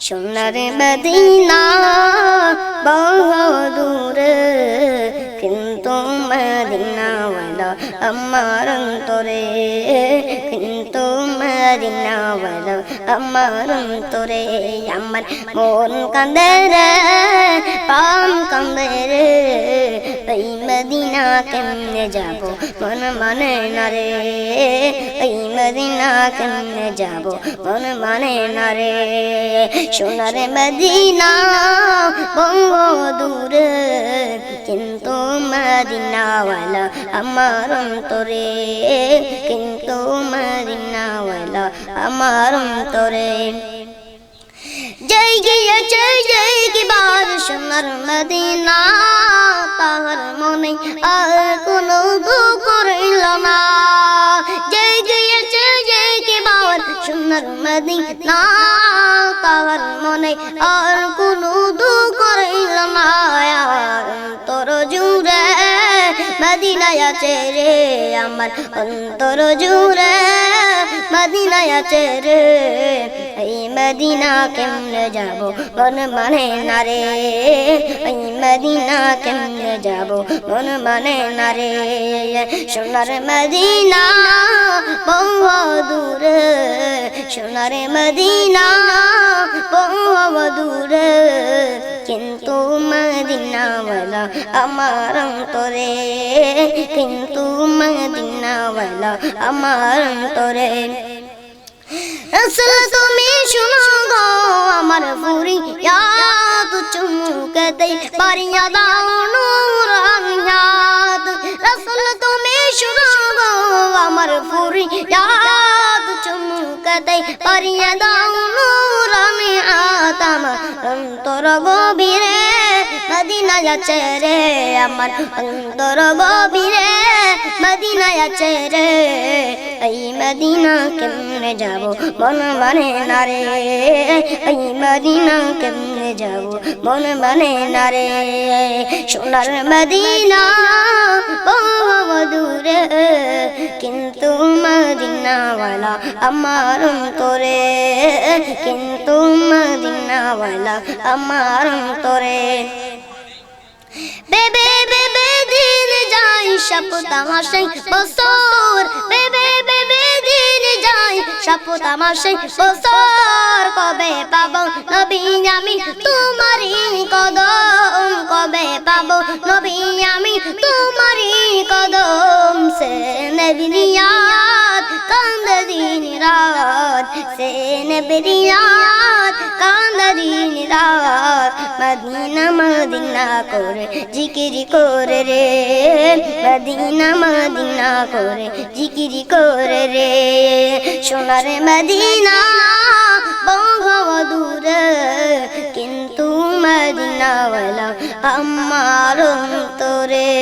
সোনার মদিনা বহুদূরে কিন্তু মদিনাওয়ালা আমার অন্তরে। কিন্তু মদিনাওয়ালা আমার অন্তরে। আমার মন কান্দে রে। কেমনে যাব। মন মানে না রে, এই মদিনা কেমনে যাব। মন মানে না রে, সোনার মদিনা বঙ্গ দূরে। কিন্তু মদিনাওয়ালা আমার অন্তরে, কিন্তু মদিনাওয়ালা আমার অন্তরে। জয় গিয়েছে জয় কি বাদ সোনার মদিনা, তাহার মনে আর সোনার মদিনা তাহার মনে আর কোনো দুঃখ রইল না। তোর জুড়ে মদিনায় আছে রে আমার অন্তর জুড়ে। মদিনায় আছে রে। এই মদিনা কেমনে যাব? মন মানে না রে। এই মদিনা কেমনে যাব? মন মানে না রে। সোনার মদিনা বহু দূরে। সোনার মদিনা বহু দূরে। কিন্তু মদিনাওয়ালা, আমার অন্তরে। কিন্তু মদিনাওয়ালা, আমার অন্তরে। রসুল তুমি শুনো গো, আমার ফুরি ইয়াদ চুমুকতে পারিয়া দাও নূর হাত রসুল তুমি শুনো গো, আমার ফুরি ইয়াদ চুমুকতে পারিয়া দাও নূর অন্তর গভীরে মদিনা যাচ্ছে রে আমার অন্তর গভীরে মদিনা যাচ্ছে রে। এই মদিনা কেমনে যাব? মন মানে না এই মদিনা কেমনে যাব। মন মানে না রে। সোনার মদিনা বহু দূরে কিন্তু মদিনাওয়ালা আমার অন্তরে। কিন্তু মদিনাওয়ালা আমার অন্তরে। বেবে বেবে দিন যাই সপ তামাশাই বছর। বেবে যাই সপ তামাশাই বছর কবে পাব? নবী আমি তোমারই কদম। কবে পাব? নবী আমি তোমারই কদম। সে নবিনিয়াত কান্দ দিন রাত। সে নবিনিয়াত কান্দ দিন রাত। মদিনা মদিনা করে জিকিরি করে রে। মদিনা মদিনা করে জিকিরি করে রে। সোনার মদিনা বহু দূর। কিন্তু মদিনাওয়ালা আমার অন্তরে।